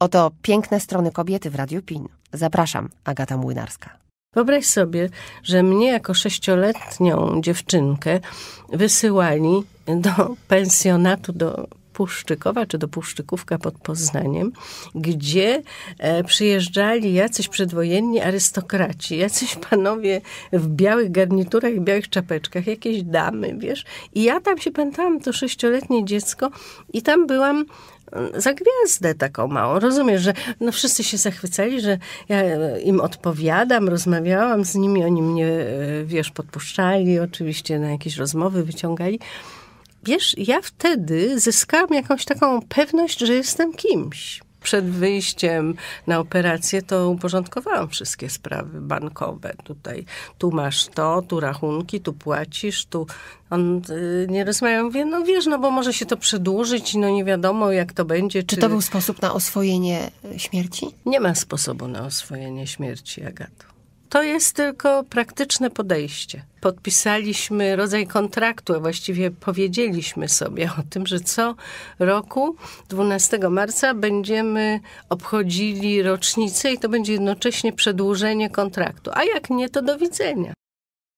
Oto piękne strony kobiety w Radiu PIN. Zapraszam, Agata Młynarska. Wyobraź sobie, że mnie jako sześcioletnią dziewczynkę wysyłali do pensjonatu do Puszczykowa czy do Puszczykówka pod Poznaniem, gdzie e, przyjeżdżali jacyś przedwojenni arystokraci, jacyś panowie w białych garniturach i białych czapeczkach, jakieś damy, wiesz. I ja tam się pamiętałam, to sześcioletnie dziecko i tam byłam za gwiazdę taką małą. Rozumiesz, że no wszyscy się zachwycali, że ja im odpowiadam, rozmawiałam z nimi, oni mnie, e, wiesz, podpuszczali, oczywiście na jakieś rozmowy wyciągali. Wiesz, ja wtedy zyskałam jakąś taką pewność, że jestem kimś. Przed wyjściem na operację to uporządkowałam wszystkie sprawy bankowe. Tutaj, tu masz to, tu rachunki, tu płacisz, tu on y, nie rozmawiał. Mówię, no wiesz, no bo może się to przedłużyć no nie wiadomo jak to będzie. Czy, czy to był sposób na oswojenie śmierci? Nie ma sposobu na oswojenie śmierci, Agato. To jest tylko praktyczne podejście. Podpisaliśmy rodzaj kontraktu, a właściwie powiedzieliśmy sobie o tym, że co roku 12 marca będziemy obchodzili rocznicę i to będzie jednocześnie przedłużenie kontraktu. A jak nie, to do widzenia.